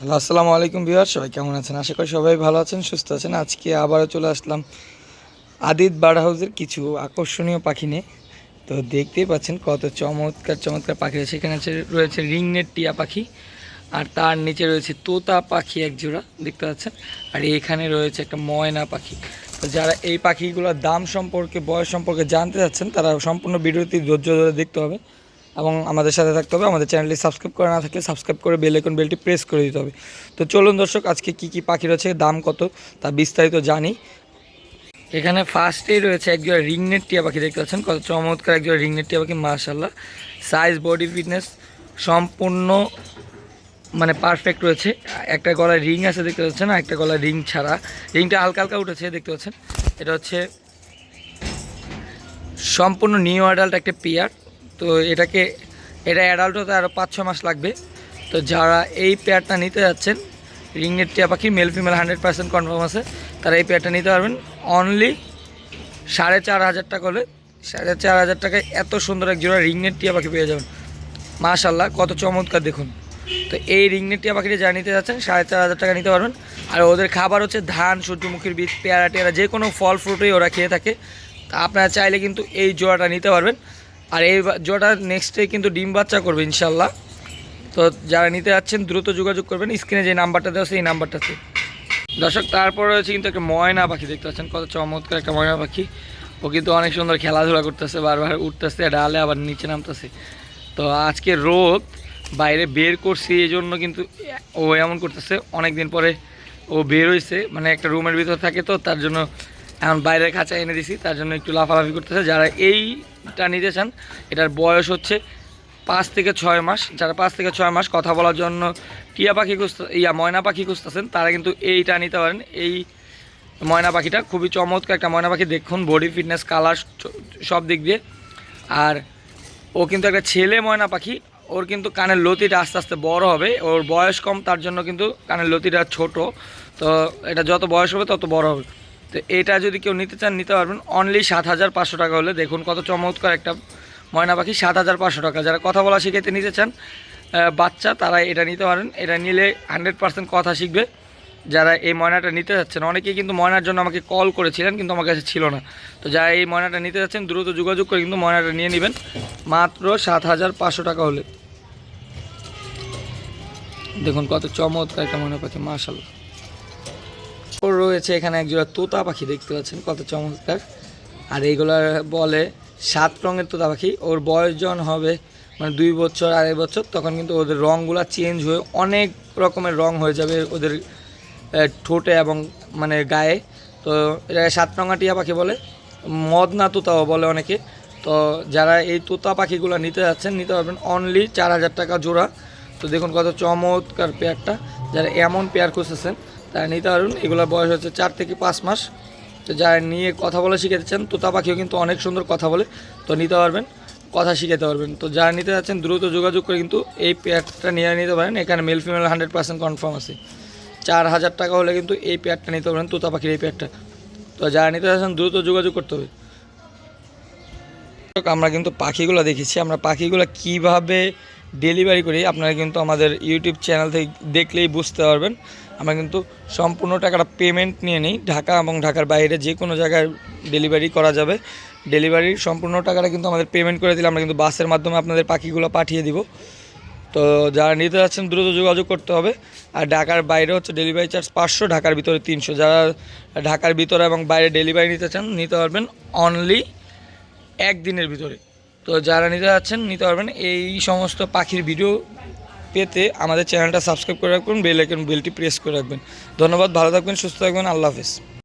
Hello, আসসালামু আলাইকুম বিহার সবাই কেমন আছেন? আশা করি সবাই ভালো আছেন, সুস্থ আছেন। আজকে আবারও চলে আসলাম আদিত বার্ড হাউসের কিছু আকর্ষণীয় পাখি নিয়ে। তো দেখতেই পাচ্ছেন কত চমৎকার চমৎকার পাখি আছে, রয়েছে রিংনেট টিয়া পাখি, আর তার নিচে রয়েছে তোতা পাখি এক জোড়া, দেখতে পাচ্ছেন? আর এখানে রয়েছে একটা ময়না পাখি। তো যারা এই পাখিগুলোর দাম সম্পর্কে, বয়স সম্পর্কে জানতে চাচ্ছেন, তারা সম্পূর্ণ ভিডিওটি ধৈর্য ধরে দেখতে হবে। এবং আমাদের সাথে থাকতে হবে। আমাদের চ্যানেলটি সাবস্ক্রাইব করা না থাকলে সাবস্ক্রাইব করে বেল আইকন বেলটি প্রেস করে দিতে হবে। তো চলুন দর্শক, আজকে কি কি পাখি রয়েছে, দাম কত, তা বিস্তারিত জানি। এখানে ফার্স্টেই রয়েছে একজোড়া রিংনেট টিয়া পাখি দেখতে পাচ্ছেন। কত চমৎকার একজোড়া রিংনেট টিয়া পাখি মার্শাল্লাহ সাইজ বডি ফিটনেস সম্পূর্ণ মানে পারফেক্ট রয়েছে। একটা গলায় রিং আছে দেখতে পাচ্ছেন, আর একটা গলায় রিং ছাড়া। রিংটা হালকা হালকা উঠেছে দেখতে পাচ্ছেন। এটা হচ্ছে সম্পূর্ণ নিউ অ্যাডাল্ট একটা পেয়ার। তো এটাকে, এটা অ্যাডাল্ট হতে আরও পাঁচ ছ মাস লাগবে। তো যারা এই পেয়ারটা নিতে যাচ্ছেন রিংনেট টিয়া পাখি male female hundred percent confirm আছে, তারা এই পেয়ারটা নিতে পারবেন। অনলি সাড়ে চার হাজার টাকা হলে, সাড়ে চার হাজার টাকায় এত সুন্দর এক জোড়া রিংনেট টিয়া পাখি পেয়ে যাবেন। মাশাল্লাহ কত চমৎকার দেখুন। তো এই রিংনেট টিয়া পাখিটা যা নিতে যাচ্ছেন, সাড়ে চার হাজার টাকা নিতে পারবেন। আর ওদের খাবার হচ্ছে ধান, সূর্যমুখীর বীজ, পেয়ারা টেয়ারা, যে কোনো ফল ফ্রুটই ওরা খেয়ে থাকে। তা আপনারা চাইলে কিন্তু এই জোড়াটা নিতে পারবেন। আর এই জোড়াটা নেক্সটে কিন্তু ডিম বাচ্চা করবে, ইনশাল্লাহ। তো যারা নিতে যাচ্ছেন, দ্রুত যোগাযোগ করবেন। স্ক্রিনে যে নাম্বারটা দেওয়া সেই নাম্বারটাতে দর্শক, তারপর রয়েছে কিন্তু একটা ময়না পাখি, দেখতে পাচ্ছেন কত চমৎকার একটা ময়না পাখি। ও কিন্তু অনেক সুন্দর খেলাধুলা করতেছে, বারবার উঠতেছে, ডালে আবার নিচে নামতেছে। তো আজকে রোদ, বাইরে বের করছি এই জন্য কিন্তু ও এমন করতেছে। অনেক দিন পরে ও বের হয়েছে মানে একটা রুমের ভিতর থাকে তো, তার জন্য এখন বাইরের খাঁচা এনে দিছি, তার জন্য একটু লাফালাফি করতেছে। যারা এইটা নিতে চান, এটার বয়স হচ্ছে পাঁচ থেকে ছয় মাস। যারা পাঁচ থেকে ছয় মাস কথা বলার জন্য টিয়া পাখি খুঁজতে, ইয়া ময়না পাখি খুঁজতেছেন, তারা কিন্তু এইটা নিতে পারেন। এই ময়না পাখিটা খুবই চমৎকার একটা ময়না পাখি। দেখুন বডি ফিটনেস কালার সব দিক দিয়ে। আর ও কিন্তু একটা ছেলে ময়না পাখি। ওর কিন্তু কানের লতিটা আস্তে আস্তে বড় হবে। ওর বয়স কম, তার জন্য কিন্তু কানের লতিটা ছোট। তো এটা যত বয়স হবে, তত বড় হবে। তো এটা যদি কেউ নিতে চান, নিতে পারবেন। অনলি সাত হাজার পাঁচশো টাকা হলে দেখুন কত চমৎকার একটা ময়না পাখি, সাত হাজার পাঁচশো টাকা। যারা কথা বলা শিখাইতে নিতে চান বাচ্চা, তারা এটা নিতে পারেন। এটা নিলে হান্ড্রেড পার্সেন্ট কথা শিখবে। যারা এই ময়নাটা নিতে যাচ্ছেন, অনেকেই কিন্তু ময়নার জন্য আমাকে কল করেছিলেন, কিন্তু আমার কাছে ছিল না। তো যারা এই ময়নাটা নিতে যাচ্ছেন, দ্রুত যোগাযোগ করে কিন্তু ময়নাটা নিয়ে নেবেন। মাত্র সাত হাজার পাঁচশো টাকা হলে। দেখুন কত চমৎকার একটা ময়না পাখি মার্শাল ওর রয়েছে এখানে একজোড়া তোতা পাখি, দেখতে পাচ্ছেন কত চমৎকার। আর এইগুলার বলে সাত রঙের তোতা পাখি। ওর বয়স যখন হবে মানে দুই বছর, আড়াই বছর, তখন কিন্তু ওদের রঙগুলো চেঞ্জ হয়ে অনেক রকমের রং হয়ে যাবে ওদের ঠোঁটে এবং মানে গায়ে। তো এটা সাত রঙা টিয়া পাখি বলে, মদনা তোতাও বলে অনেকে। তো যারা এই তোতা পাখিগুলো নিতে যাচ্ছেন, নিতে পারবেন অনলি চার হাজার টাকা জোড়া। তো দেখুন কত চমৎকার পেয়ারটা যারা এমন পেয়ার খুঁজতেছেন তারা নিতে পারবেন এগুলোর বয়স হচ্ছে চার থেকে পাঁচ মাস। তো যারা নিয়ে কথা বলা শিখাতে চান, তোতা পাখিও কিন্তু অনেক সুন্দর কথা বলে, তো নিতে পারবেন, কথা শিখাতে পারবেন। তো যারা নিতে যাচ্ছেন, দ্রুত যোগাযোগ করে কিন্তু এই পেয়ারটা নিয়ে নিতে পারেন। এখানে male female hundred percent confirm আছে। চার হাজার টাকা হলে কিন্তু এই পেয়ারটা নিতে পারেন তোতা পাখির এই পেয়ারটা তো যারা নিতে যাচ্ছেন, দ্রুত যোগাযোগ করতে হবে। আমরা কিন্তু পাখিগুলো দেখেছি। আমরা পাখিগুলো কীভাবে ডেলিভারি করি, আপনারা কিন্তু আমাদের ইউটিউব চ্যানেল থেকে দেখলেই বুঝতে পারবেন। আমরা কিন্তু সম্পূর্ণ টাকাটা পেমেন্ট নিয়ে নিই। ঢাকা এবং ঢাকার বাইরে যে কোনো জায়গায় ডেলিভারি করা যাবে। ডেলিভারির সম্পূর্ণ টাকাটা কিন্তু আমাদের পেমেন্ট করে দিলে আমরা কিন্তু বাসের মাধ্যমে আপনাদের পাখিগুলো পাঠিয়ে দিব। তো যারা নিতে যাচ্ছেন দ্রুত যোগাযোগ করতে হবে। আর ঢাকার বাইরে হচ্ছে ডেলিভারি চার্জ পাঁচশো, ঢাকার ভিতরে তিনশো। যারা ঢাকার ভিতরে এবং বাইরে ডেলিভারি নিতে চান, নিতে পারবেন অনলি একদিনের ভিতরে। তো যারা নিতে যাচ্ছেন, নিতে পারবেন। এই সমস্ত পাখির ভিডিও পেতে আমাদের চ্যানেলটা সাবস্ক্রাইব করে রাখবেন, বেল আইকন, বেলটি প্রেস করে রাখবেন। ধন্যবাদ, ভালো থাকবেন, সুস্থ থাকবেন, আল্লাহ হাফেজ।